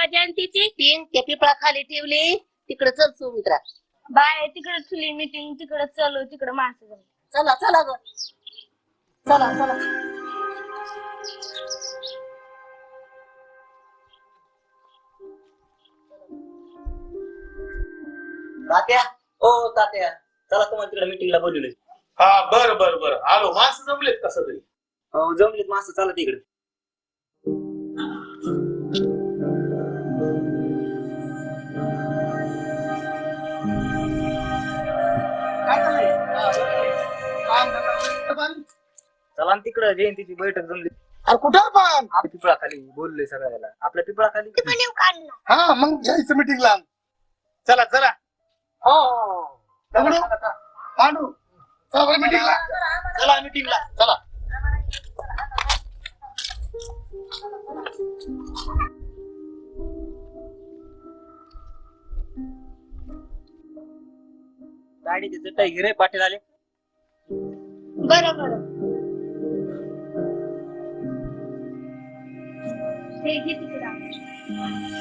आपल्या बाबाची मीटिंग कुठं आहे वा जयंतीची. तीन त्या पिपळा खाली ठेवली. तिकडे चल सुमित्रा. बाय तिकडे तुली मीटिंग तिकडे चालू तिकडे माणसं. चला चला ग. चला चला. तात्या. ओ तात्या. चला तुम्हाला तिकडे मीटिंगला बोलवले हा बर बर बर. आलो. माणसं जमलेत कसं तरी हो जमलीत माणसं. चला तिकडे. चला ना तिकडं जयंतीची बैठक जमली अरे कुठं पण? आपल्या पिपळा खाली बोललोय सगळ्याला. आपल्या पिपळा खाली हा मग जायचं मिटिंगला चला चला. हो दगडू पांडू चला बरं मिटिंगला चला मीटिंगला चला. गाडीचे चटई गिरे पाटील आले. बरं बरं. हे घे तिकडं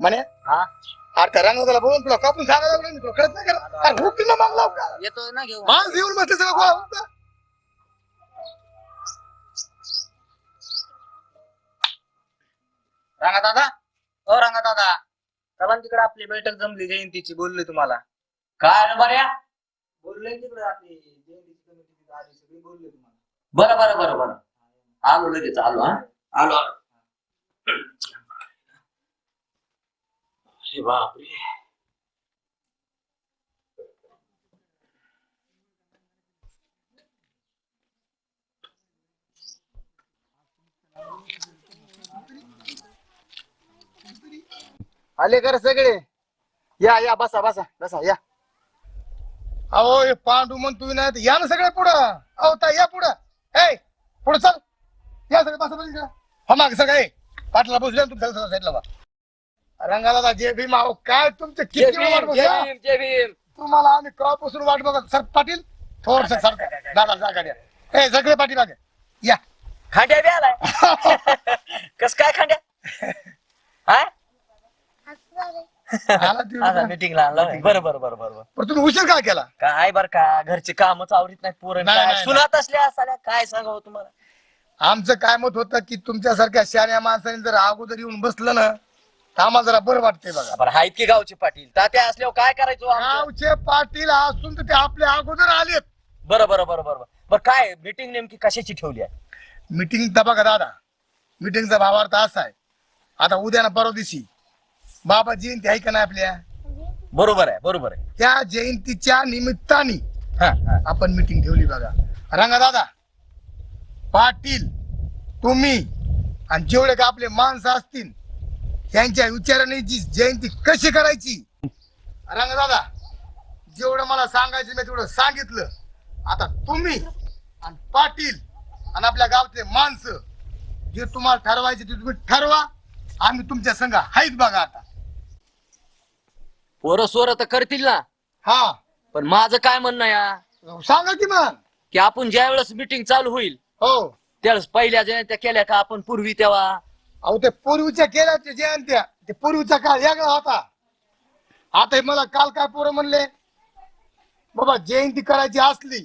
म्हणे हा अरे त्या रंगाला बोलून तुला कापून सांगायला लागलं ना, तुला कळत नाही का अरे हुकली ना मग लाव का येतो ना घेऊन माणस येऊन बसले सगळं रांगा दादा ओ रांगा दादा चला तिकडे आपली बैठक जमली जयंतीची बोललोय तुम्हाला. काय रे बऱ्या? बोललोय तिकडे आपली जयंतीची कमिटी आली सगळी बोललोय तुम्हाला. बरं बरं बरं बरं. आलो लगेच आलो हा. आलो आलो. अरे बापरे. आले कर सगळे? या या बसा बसा बसा या. अहो हे पांडू म्हणतोय ना तर या ना सगळे पुढं. अहो ता या पुढं. ए पुढं चल. या सगळे बसा बसा. हा माग सगळे पाटला बसले ना तुम्ही सगळं साईडला बा. रंगाला जय भीम अहो काय तुमचे किती वेळ वाट बघा? तुम्हाला आम्ही कवापासून वाट बघा सर पाटील? थोडस सर दादा जागा द्या ए सगळे पाटील मागे या. खांड्या बी आलाय. कस काय खांड्या हा आला तुम्ही. मीटिंगला आणला होय. बरं बरं बरं बरं बरं. पण तुम्ही उशीर काय केला? काय बर का? घरचे कामच आवडत नाही, नाही, सुनात असल्या असाल्या काय सांगावं तुम्हाला? आमचं काय मत होतं की तुमच्यासारख्या शहाण्या माणसाने जर अगोदर येऊन बसलं ना तर आम्हाला जरा बरं वाटतंय बघा. बरं आहेत की गावचे पाटील? तात्या असल्यावर काय करायचो आमचं? गावचे पाटील असून तर ते आपल्या अगोदर आलेत. बरं बरं बरं बरं बरं. काय मीटिंग नेमकी कशाची ठेवली आहे? मिटिंग तर बघा दादा मिटिंगचा भावार्थ असा आहे. आता उद्या ना परवा दिवशी बाबा जयंती आहे का नाही आपल्या? बरोबर आहे बरोबर आहे. त्या जयंतीच्या निमित्ताने हा, हा. आपण मिटिंग ठेवली बघा. रंगा दादा पाटील तुम्ही आणि जेवढे का आपले माणसं असतील त्यांच्या विचाराने जी जयंती कशी करायची? रंगा दादा जेवढं मला सांगायचं मी तेवढं सांगितलं. आता तुम्ही आणि पाटील आणि आपल्या गावचे माणसं जे तुम्हाला ठरवायचे ते तुम्ही ठरवा. आम्ही तुमच्या संघ आहेत बघा आता. पोरं सोरं तर करतील ना. हा. पण माझं काय म्हणणं या सांगा की मग. की आपण ज्या वेळेस मिटिंग चालू होईल हो. त्यावेळेस पहिल्या जयंत्या केल्या का आपण पूर्वी तेव्हा? अहो ते पूर्वीच्या केल्या ते जयंत्या ते पूर्वीचा काळ वेगळा होता. आता हे मला काल काय पोरं म्हणले? बाबा जयंती करायची असली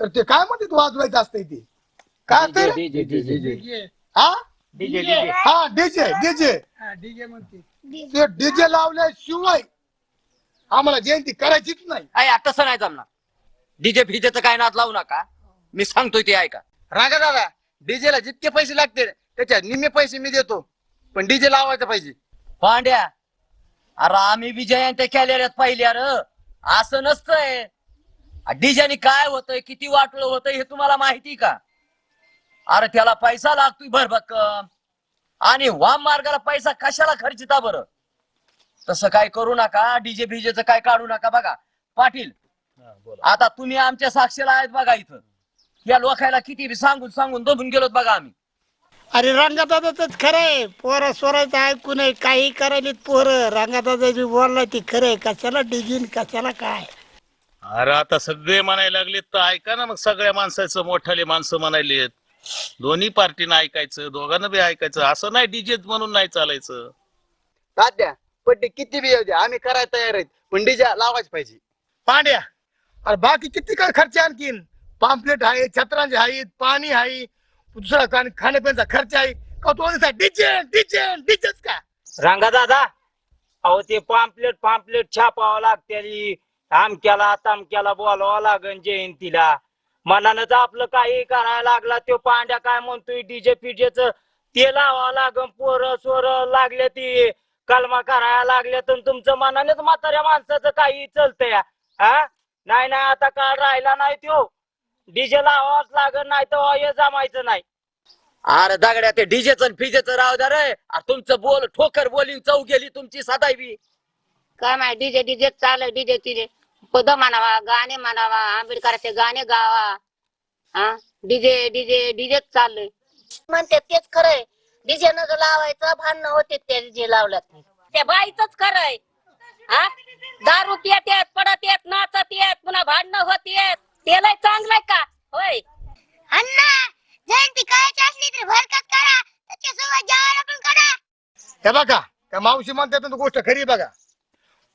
तर ते काय म्हणते वाजवायचं असतंय ते? काय असतंय रे? DJ, DJ, DJ. हा डीजे डीजे. हा डीजे डीजे ते डीजे लावल्याशिवाय आम्हाला जयंती करायचीच नाही. आहे तसं नाही जमणार. डीजे फिजेचं काय नाद लावू नका. मी सांगतोय ते ऐका. रागा दादा डीजेला जितके पैसे लागतील त्याच्या निम्मे पैसे मी देतो. पण डीजे लावायचा पाहिजे. पांड्या अरे आम्ही बी जयंत्या केलेल्यात पहिल्या र. असं नसतंय. डीजेने काय होतंय किती वाटलं होतंय हे तुम्हाला माहिती का? अरे त्याला पैसा लागतोय भरभक्कम आणि वाम मार्गाला पैसा कशाला खर्चिता बरं? तसं काय करू नका डीजे बीजेचं काय काढू नका बघा. पाटील आता तुम्ही आमच्या साक्षीला आहेत बघा इथं. या लोकायला किती बी सांगून सांगून दबून गेलोत बघा आम्ही. अरे रंगादादाच खरंय. पोरा सोरायचं ऐकू नये काही करायलीत पोरं. रंगादादाची बोलला ती खरंय. कशाला डिजीन कशाला काय? अरे आता सगळे म्हणायला लागलेत तर ऐका ना मग सगळ्या माणसाचं मोठाले माणसं म्हणायलेत. दोन्ही पार्टीनं ऐकायचं दोघांना बी ऐकायचं. असं नाही डीजे म्हणून नाही चालायचं. तात्या पट्टी किती बी येऊ द्या. आम्ही करायला तयार आहेत. पण डीजे लावायच पाहिजे. पांड्या. अरे बाकी किती काय खर्च आणखीन? पाम्पलेट आहे छत्रांचे आहेत पाणी आहे दुसरा खाण- खाण्यापिण्याचा खर्च आहे. का तो डीजे डीजे डीजेच का? रंगा दादा अहो ते पाम्पलेट पाम्पलेट छापावं लागते आमक्याला तमक्याला बोलावं लागन जयंतीला. मनानच आपलं काही करायला लागला तो पांड्या काय म्हणतोय डीजे पीजेच ते लावावं लागन पोर सोर लागले ती कलमा करायला लागले तर तुमचं मनानेच म्हाताऱ्या माणसाचं काही चालतंय. हा नाही नाही आता काळ राहिला नाही तो डीजे लावावाच लागन नाही तर हे जमायचं नाही. अरे दगड्या ते डीजेच फिजेच राव द्या रे. अरे तुमचं बोल ठोकर बोली चौ गेली तुमची सदाई बी काय माहिती डीजे डीजे चालू डीजे तिजे पद म्हणावा गाणे म्हणावा आंबेडकरांचे गाणे गावा. हा? डीजे डीजे डीजेच चाललंय. म्हणते तेच खरंय. डीजे न लावायचं भांडणं होते ते डीजे लावल्यात. त्या बाईच खरंय. हा? दारू पियत येत पडत येत नाचत येत पुन्हा भांडणं होत येत. त्याला चांगलंय का? होय. अण्णा जयंती करायची असली तरी भरकत करा. त्याच्यासोबत जेवायला पण करा. हे बघा त्या मावशी म्हणतात ना गोष्ट खरी आहे बघा.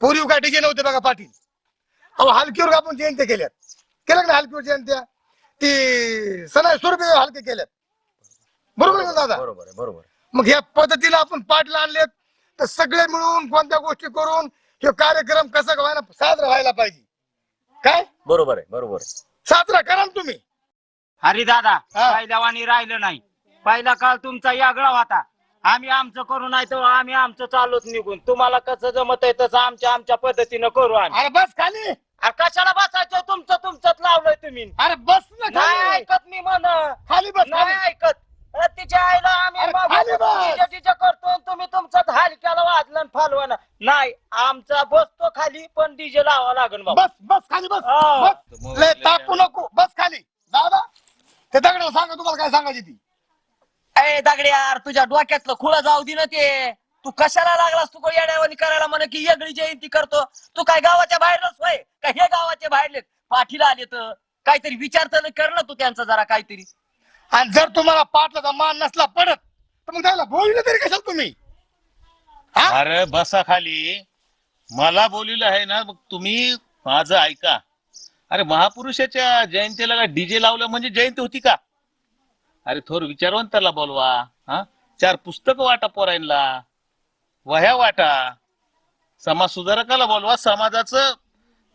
पूर्वी काय डीजे नव्हते बघा पाटील. अहो हलकीवर आपण जयंत्या केल्यात. केलं का ना हलकीवर जयंत्या ती सणा स्वरूपे हलके केल्यात. बरोबर आहे ना दादा? बरोबर आहे बरोबर मग या पद्धतीने आपण पाटील आणलेत तर सगळे मिळून कोणत्या गोष्टी करून हे कार्यक्रम कसा का व्हायला साजरा व्हायला पाहिजे? काय? बरोबर आहे बरोबर आहे. साजरा करा ना तुम्ही. हरिदादा हा. पहिल्यावानी राहिलं नाही. पहिला काळ तुमचा यागळा होता. आम्ही आमचं करू नाही तर आम्ही आमचं चालूच निघून. तुम्हाला कसं जमत आहे तसं आमच्या आमच्या पद्धतीनं करू आम्ही. अरे बस खाली. अरे कशाला बसायचं? तुमचं तुमचंच लावलंय तुम्ही. अरे बस ना नाही खाली. ऐकत मी म्हण. खाली बस नाही खाली. ऐकत. अरे तिच्या आईला आम्ही अरे मागं खाली बस. तिच्या तिच्या करतो आणि तुम्ही तुमचाच हालक्याला वाजलं आणि फालवण नाही आमचा बसतो खाली पण डीजे लावा लागन बाबा. बस बस खाली बस. हा. बस. लय तापू नको. बस खाली. दादा ते दगड सांगा तुम्हाला काय सांगायची ती. ए दगड्या यार तुझ्या डोक्यातलं खुळं जाऊ दे ना ते. तू कशाला लागलास? तू येड्यावानी करायला म्हणे की वेगळी जयंती करतो. तू काय गावाच्या बाहेरच होय? का हे गावाच्या बाहेरले पाठीला आले तर? काहीतरी विचार तर कर ना तू त्यांचा जरा काहीतरी. आणि जर तुम्हाला पाटलाचा मान नसला पडत तर मग त्याला बोललं तरी कशाल तुम्ही? हा? अरे बसा खाली. मला बोलिलं आहे ना मग तुम्ही माझं ऐका. अरे महापुरुषाच्या जयंतीला काय डीजे लावलं म्हणजे जयंती होती का? अरे थोर विचारवंताला बोलवा हा? चार पुस्तकं वाटा पोरायला वह्या वाटा. समाज सुधारकाला बोलवा समाजाचं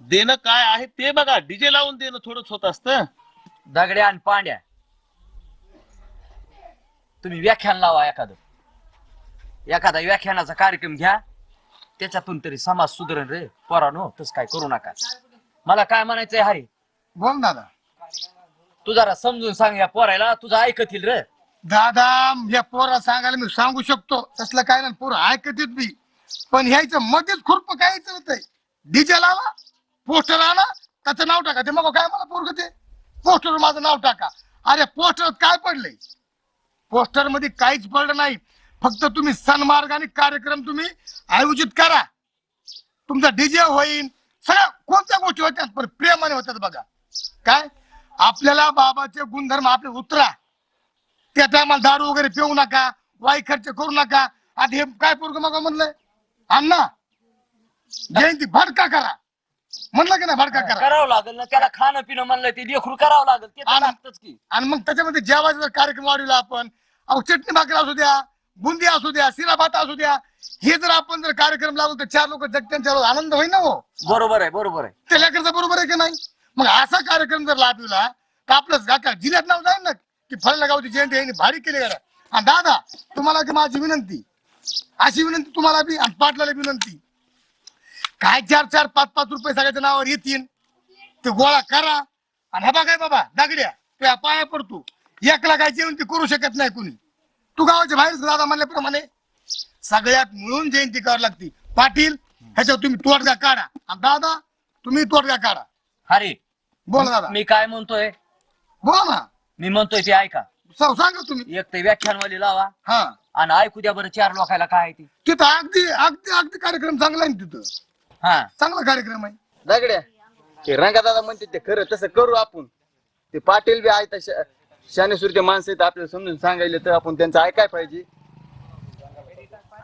देणं काय आहे ते बघा. डीजे लावून देणं थोडंच होत असतं. दगड्या आणि पांड्या. तुम्ही व्याख्यान लावा एखादं. एखादा व्याख्यानाचा कार्यक्रम घ्या. त्याच्यातून तरी समाज सुधारण रे. पोरानो तस काय करू नका. मला काय म्हणायचंय हरी? बोल दादा तू जरा समजून सांग या पोरायला. तुझं ऐकतील रे. दादा या पोरा सांगायला मी सांगू शकतो. तसलं काय नाही पोरं ऐकत बी. पण ह्याचं मध्येच खुरप काय होतंय डीजे लावा पोस्टर आला त्याचं नाव टाका. ते मग काय मला पोरग ते? पोस्टर माझं नाव टाका. अरे पोस्टर काय पडलंय? पोस्टरमध्ये काहीच पडलं नाही. फक्त तुम्ही सन्मार्गाने कार्यक्रम तुम्ही आयोजित करा. तुमचा डीजे होईल सगळ्या कोणत्या गोष्टी होत्या पण प्रेमाने होतात बघा. काय? आपल्याला बाबाचे गुणधर्म आपले उतरा. त्या टायमाला दारू वगैरे पिऊ नका वाई खर्च करू नका. आता हे काय पोरग मग म्हणलंय अण्णा जयंती भडका करा. म्हणलं की नाही भडका करा. करावं लागेल ना त्याला खाणं पिणं म्हणलं ते लेकरू करावं लागेल ते तर आणि- लागतच की. आणि मग त्याच्यामध्ये जेवायचा जर कार्यक्रम वाढवला आपण अहो चटणी भाकर असू द्या बुंदी असू द्या शिरा भात असू द्या हे जर आपण जर कार्यक्रम लावलो तर चार लोक जगत्यांच्या आनंद होईल ना हो. बरोबर आहे बरोबर आहे. त्या लेकरचं बरोबर आहे की नाही? मग असा कार्यक्रम जर लाभला तर आपलं जिल्ह्यात नाव जाईल ना. की फळल्या गावची जयंती यांनी भारी केली आणि दादा तुम्हाला की माझी विनंती अशी विनंती तुम्हाला बी आणि पाटलाला विनंती. काय चार चार पाच पाच रुपये सगळ्याच्या नावावर येतील ते गोळा करा. आणि हा काय बाबा दागड्या तुझ्या पाया पडतो. एकला काय जयंती करू शकत नाही कुणी. तू गावाच्या बाहेर दादा म्हणल्याप्रमाणे. सगळ्यात मिळून जयंती करावी लागती. पाटील ह्याच्यावर तुम्ही तोडगा काढा. आणि दादा तुम्ही तोडगा काढा. अरे बोला दादा. मी काय म्हणतोय? बोला. ना मी म्हणतोय ते ऐका. सा- सांगा तुम्ही. एक तर व्याख्यानवाली लावा. हा. आणि ऐकू द्या बरं चार लोकायला काय आहे ती. तिथं अगदी अगदी अगदी कार्यक्रम चांगला आहे ना तिथं. हा. चांगला कार्यक्रम आहे. दगड्या ते रंगादादा म्हणते ते खरं तसं करू आपण. ते पाटील बी आहे तशा शानेश्वरचे माणसं आहेत आपल्याला समजून सांगायला तर आपण त्यांचं ऐकाय पाहिजे.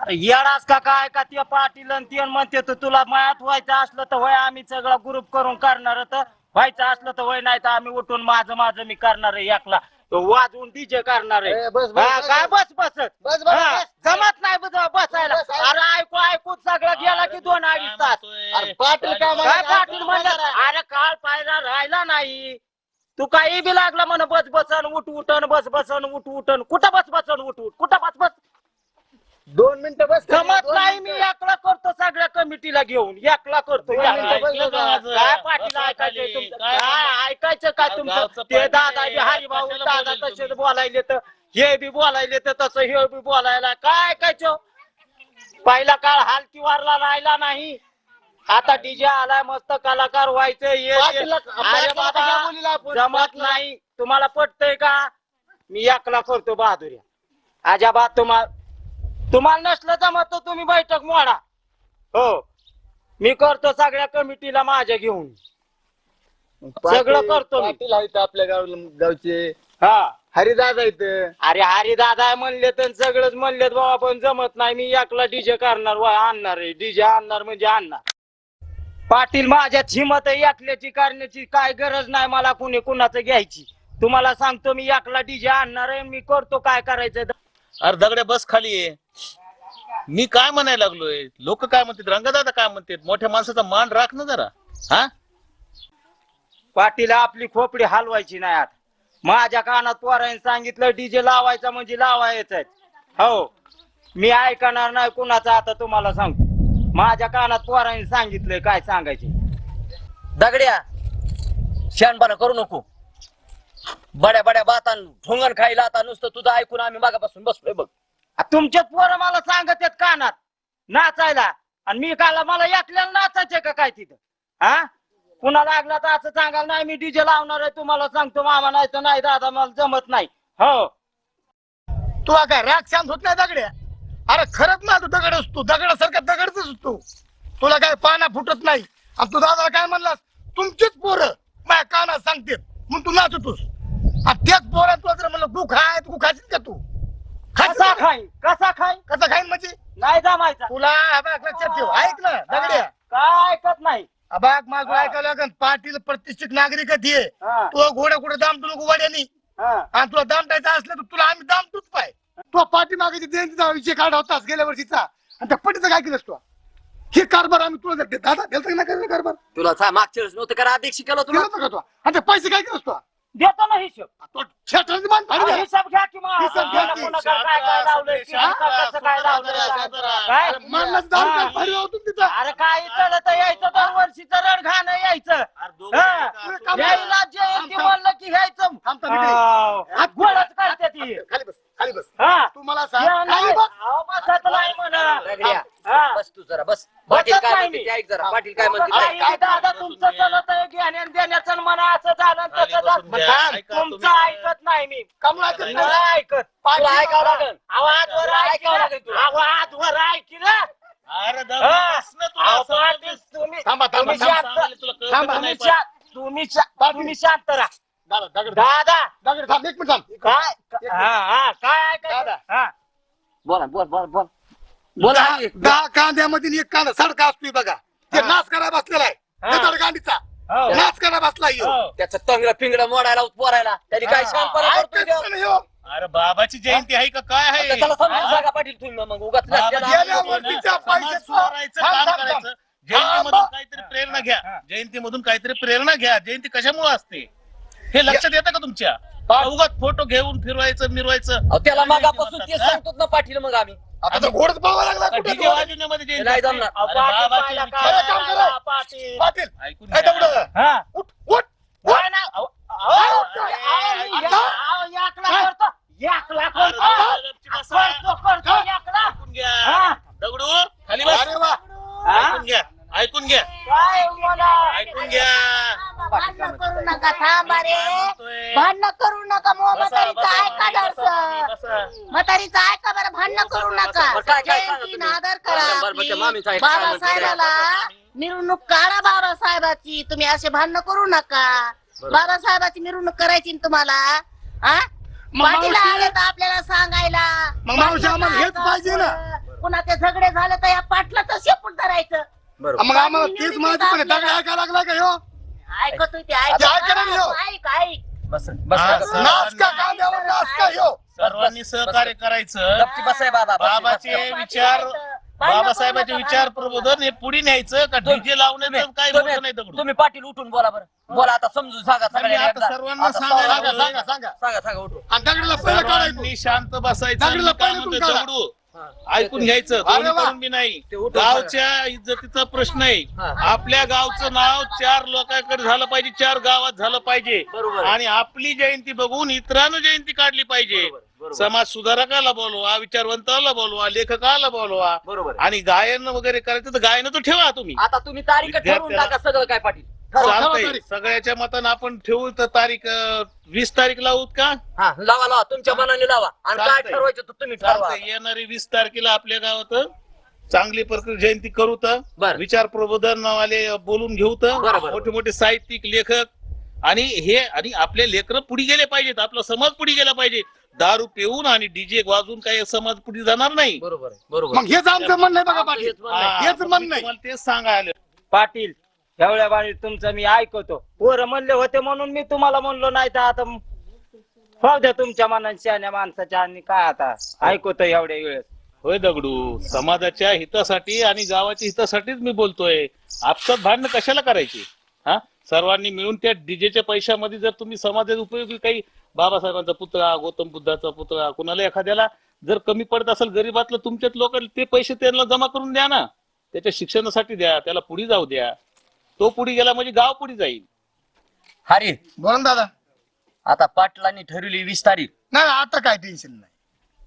अरे येडास का काय का ते पाटील आणि ते म्हणते तर तुला मायात व्हायचं असलं तर होय आम्ही सगळा ग्रुप करून करणार तर. व्हायचं असलं तर होय नाही तर आम्ही उठून माझं माझं मी करणार आहे एकला. तो वाजवून डीजे करणार आहे. ए, बस, बस, हा, बस, काय बस. बस, हा. जमत नाही बस बसायला. बस, बस. अरे ऐकू ऐकू सगळं गेला की दोन अडीच तास. अरे पाटील काय? पाटील म्हणलं? अरे काळ पायरा राहिला नाही. तू काही बी लागला म्हण? बस बसन उठ उठन बस बसन उठ उठन. कुठं बस बसन उठ उठ कुठं बस बस दोन मिनिटं बस जमत दोन नाही मी. एकला करतो सगळ्या कमिटीला घेऊन एकला करतो दोन एकला. मिनिटं बस, ऐकलं का बस, माझं? काय पाटील खाली. तुमचं काय काय ऐकायचं काय अहो, तुमचं गावचं ते पाटील दादा. बी हरिभाऊ कशाला दादा तसे तुम्ही? बोलायले तर हे बी बोलायले तर तसं हे बी बोलायला काय ऐकायचं पहिला काळ हालकी वारला राहिला नाही आता डीजे आलाय मस्त कलाकार व्हायचं हे ते. अरे बाबा कशा बोलीला आपण? जमत पाटला- नाही तुम्हाला पटतंय का मी एकला करतो बहादुरी अजाबात तुम्हाला तुम्हाला नसलं जमत तर तुम्ही बैठक मोडा. हो. मी करतो सगळ्या कमिटीला माझ्या घेऊन. सगळं करतो मी. पाटील आहेत आपल्या गाव गावचे. हा. हरिदादा आहेत. अरे हरी दादा म्हणले तर सगळंच म्हणलेत बाबा पण जमत नाही. मी एकला डीजे करणार वा आणणार आहे. डीजे आणणार म्हणजे आणणार. पाटील माझ्यात हिमत आहे एकल्याची करण्याची. काय गरज नाही मला कुणी कुणाचं घ्यायची. तुम्हाला सांगतो मी एकला डीजे आणणार आहे मी करतो काय करायचं. अरे दगड्या बस खाली आहे मी काय म्हणायला लागलोय? लोक काय म्हणतात? रंगदादा काय म्हणतात? मोठ्या माणसाचा मान राख ना जरा. हा? पाटील आपली खोपडी हलवायची नाही आता. माझ्या कानात पोरांनी सांगितलं डीजे लावायचा म्हणजे लावायचं हो. मी ऐकणार नाही कुणाचं आता तुम्हाला सांगतो. माझ्या कानात पोरांनी सांगितलंय काय सांगायचे. दगड्या शानपणा करू नको. बड्या बड्या बातान ढोंगण खायला आता नुसतं तुझं ऐकून आम्ही मागापासून बसलोय बघ. तुमचे पोरं मला सांगत आहेत कानात नाचायला. आणि मी काला मला एकल्याला नाचायचे का काय तिथं? हा कुणा लागला तर असं सांगाल नाही मी डीजे लावणार आहे तुम्हाला सांगतो मामा नाही तर नाही दादा मला जमत नाही. हो. तुला काय राग शांत होत नाही दगड्या? अरे खरंच ना तू दगड असतो दगडासारखा दगडच असतो तुला काय पाना फुटत नाही. आणि तू दादा काय म्हणलास? तुमचीच पोरं माझ्या कानात सांगते म्हणून तू नाचतोस. त्याच पोरा तुला जर म्हणलं तू खाय तू खाशील का तू? खाशील कसा का? खाईन? कसा खाईन? कसा खाईन म्हणजे? नाही जमायचा. तुला अबाक लक्षात ठेव ऐक ना दगड्या. काय ऐकत नाही. अबाक माझं हा. ऐकायला लागन पाटील प्रतिष्ठित नागरिक आहे हा, तू घोड्या कुठे दामतो नको वाड्यानी. हा. आणि तुला दामटायचं असलं तर तुला आम्ही दामतोच पाय. तो पाठीमागे जयंतीचा विषय काढला होतास गेल्या वर्षीचा. आणि त्या पटीचं काय केलंस तू? हे कारभार आम्ही तुला देत- दादा दिलता की नाही कारभार? तुला सा- मागच्या वेळेस नव्हतं का अध्यक्ष केलं तुला दिलं होतं का तू? आणि ते पैसे काय केलंस तू? देतो ना हिशोब तो छेत्राची अहो. हिसाब घ्या की मग हिसाब घ्या की. कोणाला काय काय लावलंय की कसं काय लावलंय काय अरे दारू हा. काय फाडी लावतो तिथं अरे काय चालत यायचं दरवर्षीचं रड घाणं यायचं हा. यायला जयंती म्हणलं की घ्यायचं थांब, थांब, इकडे. हाव. हात गोळच करते ती खाली बस खाली बस हा. तू मला या सांग नाही. खाली बस अहो, बसत नाही म्हणा. दगड्या हा. बस तू जरा बस पाटील काय नाही म्हणते मी. ते ऐक जरा पाटील काय म्हणते ते ऐक. काही दादा तुमचं चलत आहे घेण्या देण्याचं म्हणा असं झालं आणि तसं झालं मग थांब. तुमचं ऐकत नाही मी कमला ऐकत नाही. नाही ऐकत तुला ऐकावं लागेल आवाजवर तुला ऐकावं लागेल तुला. आवाजवर ऐकलं अरे हा. दगड्या बस ना तुला अहो, असं पाटील, तुम्ही थांबा, थांबा, तुम्ही थांबा, शांत- सांगितलं तुला कळतं थांबा, का तुम्ही नाही पण? शा- तुम्ही शा- तुम्ही शांत राहा दादा दगड दादा दगड थांब एक मिनिट थांब काय हा हा काय ऐकायचं दादा. हा बोला बोल बोल बोल बोला दहा दहा कांद्यामध्ये एक कांदा साडका असतोय बघा ते हा. नाच करायला बसलेला आहे हा. गांडीचा हो. नाच करायला बसला ह्यो. हो. त्याचं तंगड पिंगड मोडायला पोरायला त्यांनी काय हा. करतोय ह्यो. अरे बाबाची जयंती आहे का काय आता आहे त्याला समजून सांगा पाटील तुम्ही मग उगाच बाबाची त्याला- गेल्या जयंती आहे वर्षीच्या ना, समाज पैशाचं- सुधारायचं थांब, काम थांब, थांब. करायचं जयंतीमधून. काहीतरी प्रेरणा घ्या जयंतीमधून काहीतरी प्रेरणा घ्या जयंती कशामुळे असते हे लक्षात येतं का तुमच्या उगाच फोटो घेऊन फिरवायचं मिरवायचं अहो, त्याला मागापासून ते सांगतो ना पाटील मग आम्ही आता तर घोडच पळवा लागला कुठे डीजे तो? वाजवण्यामध्ये जयंती नाही असते. जमणार. अहो, अरे पाटील बाबाचे पाहिला विचार- काय खरं काम करा. राहिला, पाटील पाटील ऐकून ए, घ्या. दगडं. हा उठ उठ उठ. काय नाही अहो, अहो, अरे, अहो, आता? अहो, एकला करतो एकला अरे करतो बाबा, गपची बसा. करतो करतो एकला ऐकून घ्या हा. दगडू खाली बस अरे वा हा? ऐकून घ्या ऐकून घ्या. ऐकून घ्या. भांडण करू नका थांबा रे. भांडण करू नका मो ऐका दर्श म्हातारीचा ऐका बरं भांडण करू नका. जयंतीन आदर करा. बाबासाहेबाला मिरवणूक काढा बाबासाहेबाची. तुम्ही असे भांडण करू नका. बाबासाहेबाची मिरवणूक करायची तुम्हाला? आले तर आपल्याला सांगायला. मग हेच पाहिजे ना. कुणाचे झगडे झाले तर या पाटला तर शेपूट धरायचं. बरोबर मग आम्हाला तेच माहिती पण दगड ऐकायला लागला का ह्यो ऐकतोय ते ते ऐका ना ह्यो. ऐक ऐक ऐक बस बस बस. सर. नाच का कांद्यावर नाच का ह्यो सर्वांनी सहकार्य करायचं गपची बसाय बाबा गपची बाबाचे. विचार बाबासाहेबांचे विचार प्रबोधन हे पुढे न्यायचं का डीजे लावण्याचं काय मोठं नाही दगडू तुम्ही पाटील उठून बोला बरं बोला आता समजून सांगा मी सगळ्यांना आता एकदा. सर्वांना आता सांगायला सांगा. सांगा सांगा सांगा सांगा उठून आणि दगडला पहिलं काढायचं सर्वांनी शांत बसायचं दगडूला पहिले. दगडू ऐकून घ्यायचं दोन्ही. करून बी नाही गावच्या इज्जतीचा प्रश्न आहे. आपल्या गावचं नाव चार लोकांकडे झालं पाहिजे चार गावात झालं पाहिजे. आणि आपली जयंती बघून इतरांना जयंती काढली पाहिजे. समाज सुधारकाला बोलवा विचारवंताला बोलवा लेखकाला बोलवा. बरोबर. आणि गायन वगैरे करायचं तर गायन तर ठेवा तुम्ही. आता तुम्ही तारीख ठरवून विद्यार्थ्याला- टाका सगळं काय पाटील. ठरवा. चालतंय. तारीख. सगळ्याच्या मतानं आपण ठेवू तर तारीख अं, वीस तारीख लावूत का? हा लावा लावा. तुमच्या मनाने लावा. आणि काय चालतंय. ठरवायचं तर तुम्ही ठरवा. चालतंय. येणारी वीस तारखेला आपल्या गावात चांगली प्रकारे जयंती करू तर. बर. विचार प्रबोधन वाले बोलून घेऊ तर. बरं, बरं. मोठे मोठे साहित्यिक लेखक. आणि हे आणि आपले लेकर पुढे गेले पाहिजेत. आपला समाज पुढे गेला पाहिजे. दारू पिऊन आणि डीजे वाजून काही समाज पुढे जाणार नाही. बरोबर आहे, बरोबर मग हेच आमचं म्हणणं आहे बघा पाटील. हेच म्हणणं आहे. हा, हेच मग म्हणणं मी आहे. तुम्हाला तेच सांगायला. पाटील एवढ्या बाळी तुमचं मी ऐकतो. पोरं म्हणले होते म्हणून मी तुम्हाला म्हणलो नाही तर आता पाहू द्या तुमच्या मनात शहाण्या माणसाच्या आणि काय आता. ऐकतो एवढ्या वेळेस. होय दगडू समाजाच्या हितासाठी आणि गावाच्या हितासाठीच मी बोलतोय. आपसात भांडण कशाला करायची? हा? सर्वांनी मिळून त्या डीजेच्या पैशामध्ये जर तुम्ही समाजात उपयोगी काही बाबासाहेबांचा पुतळा गौतम बुद्धाचा पुतळा कुणाला एखाद्याला जर कमी पडत असेल गरीबातलं तुमच्यात लोक ते पैसे त्यांना जमा करून द्या ना. त्याच्या शिक्षणासाठी द्या त्याला पुढे जाऊ द्या. तो पुढे गेला म्हणजे गाव पुढे जाईल. हरी बोला ना दादा. आता पाटलांनी ठरवली वीस तारीख. नाही आता काय टेन्शन नाही.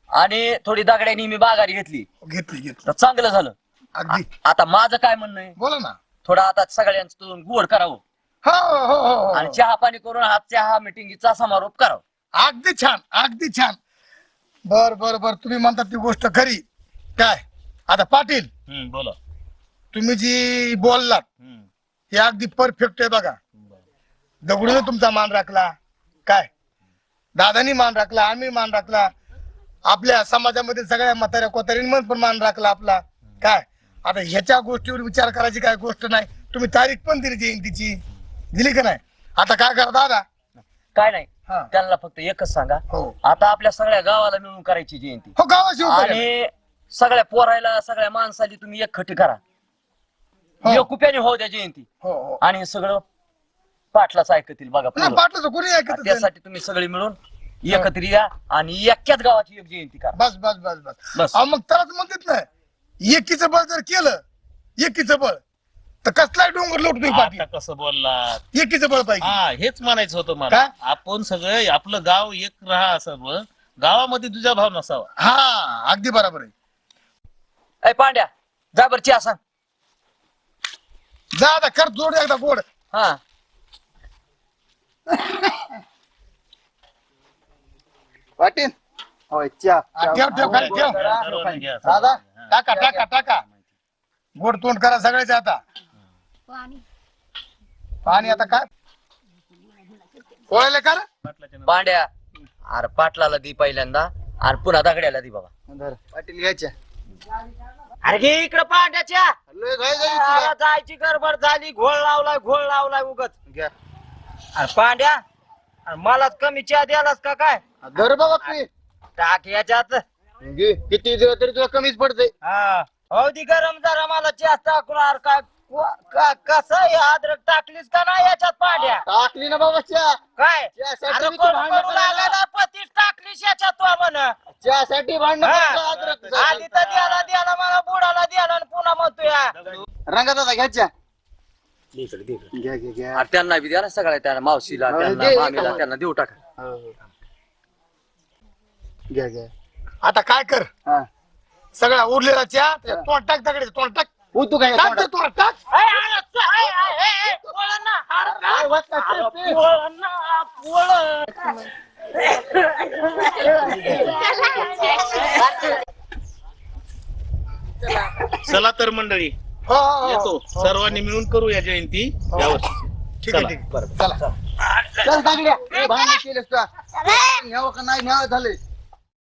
आणि थोडी दगड्यांनी मी बागारी घेतली. घेतली घेतली. तर चांगलं झालं. अगदी. आता माझं काय म्हणणं आहे? बोला ना. थोडं आता सगळ्यांचं गोड करावं. हो हो हो हो. आणि चहा पाणी करून हा चहा मिटिंगचा समारोप करावा. अगदी छान अगदी छान. बर बर बर. तुम्ही म्हणता ती गोष्ट खरी. काय? आता पाटील हम्म, बोला. तुम्ही जी बोललात हम्म. हे अगदी परफेक्ट आहे बघा. दगडूने तुमचा मान राखला. काय? दादानी मान राखला आम्ही मान राखला. आपल्या समाजामध्ये सगळ्या म्हाताऱ्या कोतारींनी पण मान राखला आपला. काय? आता ह्याच्या गोष्टीवर विचार करायची काय गोष्ट नाही. तुम्ही तारीख पण दिली जयंतीची दिली का नाही? आता काय करा दादा? काय नाही. हा. त्यांना फक्त एकच सांगा. हो. आता आपल्या सगळ्या गावाला मिळून करायची जयंती. हो गावाशी उभं राहा. आणि सगळ्या पोरायला सगळ्या माणसाली तुम्ही एकखटी करा. हो. एकुप्याने होऊ द्या जयंती. हो हो. आणि हे सगळं पाटलाच ऐकतील बघा नाही पोरं. पाटलं कोणी ऐकत नाही. त्यासाठी तुम्ही सगळे मिळून एकत्र या आणि एक्याच गावाची एक जयंती करा. बस बस बस बस. बस. अहो, मग तरच म्हणतात ना एकीचं बळ जर केलं एकीचं बळ. तर कसलाय डोंगर लोटतोय आता पाठी कसं बोललात? एकीचं बळ पाहिजे. हा हेच म्हणायचं होतं मला. काय? आपण सगळे आपलं गाव एक राहा सर्व गावामध्ये तुझा भाव नसावा. हा अगदी बरोबर आहे. ए पांड्या जा बरं चहा सांग. जा आता कर जोड एकदा गोड. हा. पाटील. होय चहा हा, ठेव ठेव खाली ठेव. दादा. टाका टाका टाका. गोड तोंड करा सगळ्याचे आता. पाणी आता काय पोळायला का रे? पाटलाच्या नावानं. पांड्या अरे पाटलाला दी पहिल्यांदा आणि पुन्हा दगड्याला दी बाबा धर. पाटील घ्यायच्या अरे घे इकडे पांड्याच्या लय घाई झाली तुला. अरे जायची गडबड झाली घोळ लावलाय घोळ लावलाय उगच घ्या. अरे पांड्या अरे मलाच कमी चहा द्यालास का काय धर बाबा तुम्ही टाक याच्यात घे. किती दिलं तरी तुला कमीच पडतंय हा हो दी गरम जरा मला चहा टाकून अरे काय कसं आहे? अद्रक टाकलीस का नाही याच्यात पांड्या टाकली ना बाबा चहा काय? चहासाठी अरे बी तू कोण भांडण कोण करायला. लागायला पतीच टाकलीस याच्यात तू म्हण चहासाठी भांडण हा. आधी तर द्याला द्याला मला बुडाला द्याला आणि पुन्हा म्हणतो या रंगा दादा घ्यायच्या घ्या घ्या घ्या. अरे त्यांना बी द्या ना सगळ्या त्यांना मावशीला हो, त्यांना दे, मामीला त्यांना देऊ टाका. हो. घ्या घ्या. आता काय कर? हा. सगळा उरलेला चहा त्याच्यात तोंड टाक दगडे तोंड टाक. हो तू काय चला तर मंडळी हो, हो, हो. येतो. सर्वांनी मिळून करू या जयंती हो. ठीक आहे चला. ठीक आहे. बरं चला चल. चांगल्या. भांडण केलेस तुला का नाही न्यावं झाले.